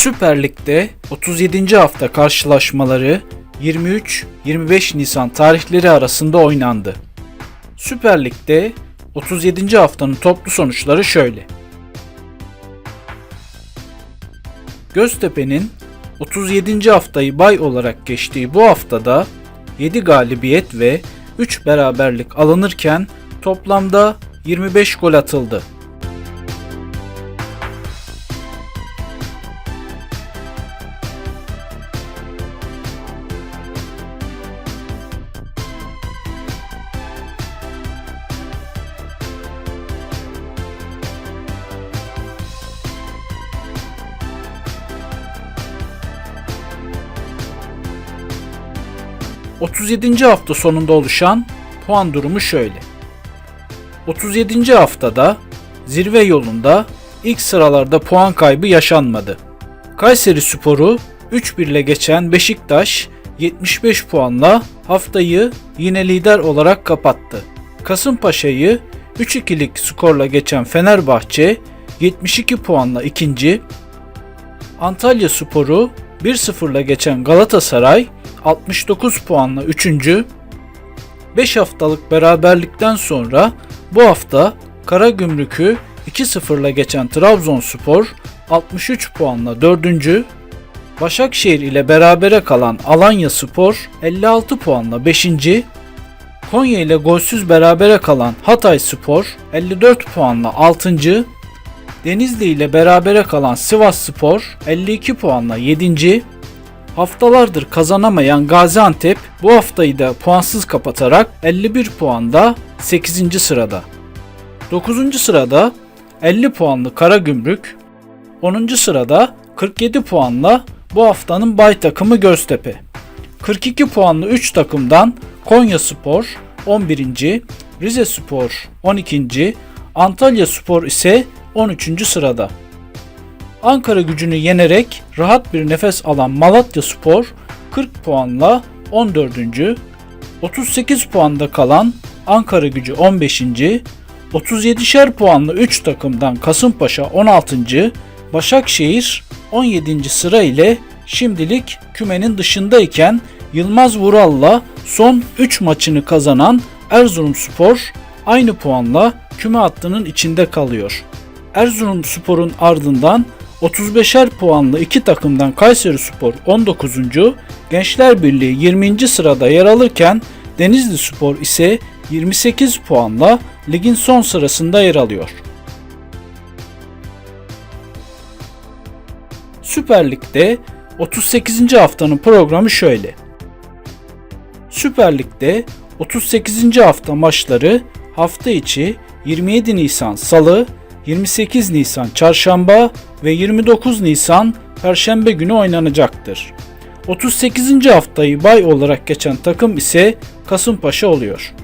Süper Lig'de 37. hafta karşılaşmaları 23-25 Nisan tarihleri arasında oynandı. Süper Lig'de 37. haftanın toplu sonuçları şöyle. Göztepe'nin 37. haftayı bay olarak geçtiği bu haftada 7 galibiyet ve 3 beraberlik alınırken toplamda 25 gol atıldı. ...37. hafta sonunda oluşan puan durumu şöyle. 37. haftada zirve yolunda ilk sıralarda puan kaybı yaşanmadı. Kayseri Sporu 3-1 ile geçen Beşiktaş 75 puanla haftayı yine lider olarak kapattı. Kasımpaşa'yı 3-2'lik skorla geçen Fenerbahçe 72 puanla ikinci, Antalya Sporu 1-0'la geçen Galatasaray 69 puanla 3. 5 haftalık beraberlikten sonra bu hafta Karagümrük'ü 2-0'la geçen Trabzonspor 63 puanla 4. Başakşehir ile berabere kalan Alanya Spor 56 puanla 5. Konya ile golsüz berabere kalan Hatay Spor 54 puanla 6. Denizli ile berabere kalan Sivas Spor 52 puanla 7. Haftalardır kazanamayan Gaziantep bu haftayı da puansız kapatarak 51 puanda 8. sırada. 9. sırada 50 puanlı Karagümrük, 10. sırada 47 puanla bu haftanın bay takımı Göztepe. 42 puanlı 3 takımdan Konya Spor 11. Rize Spor 12. Antalya Spor ise 13. sırada. Ankara gücünü yenerek rahat bir nefes alan Malatya Spor 40 puanla 14. 38 puanda kalan Ankara gücü 15. 37'şer puanlı 3 takımdan Kasımpaşa 16. Başakşehir 17. sıra ile şimdilik kümenin dışındayken Yılmaz Vural'la son 3 maçını kazanan Erzurumspor aynı puanla küme hattının içinde kalıyor. Erzurumspor'un ardından 35'er puanlı iki takımdan Kayseri Spor 19. Gençler Birliği 20. sırada yer alırken Denizli Spor ise 28 puanla ligin son sırasında yer alıyor. Süper Lig'de 38. haftanın programı şöyle. Süper Lig'de 38. hafta maçları hafta içi 27 Nisan Salı, 28 Nisan Çarşamba ve 29 Nisan Perşembe günü oynanacaktır. 38. haftayı bay olarak geçen takım ise Kasımpaşa oluyor.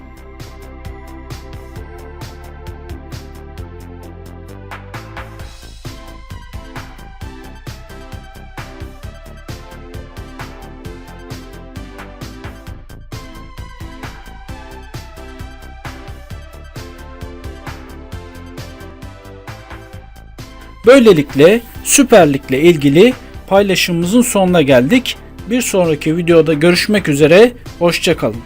Böylelikle Süper Lig'le ilgili paylaşımımızın sonuna geldik. Bir sonraki videoda görüşmek üzere, hoşçakalın.